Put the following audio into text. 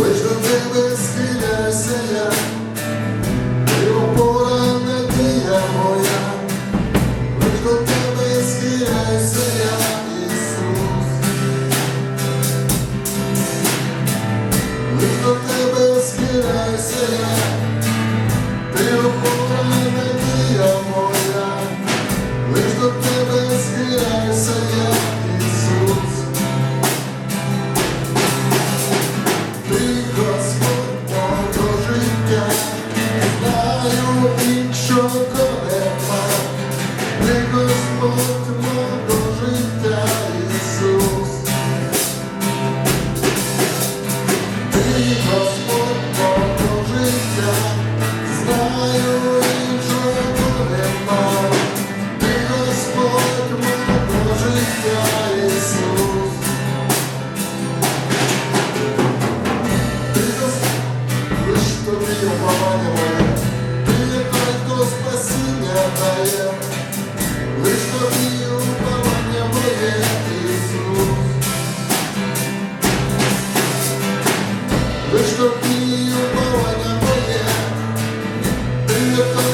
Лиш до тебе схиляюся я Thank you. There's no fear going away. In the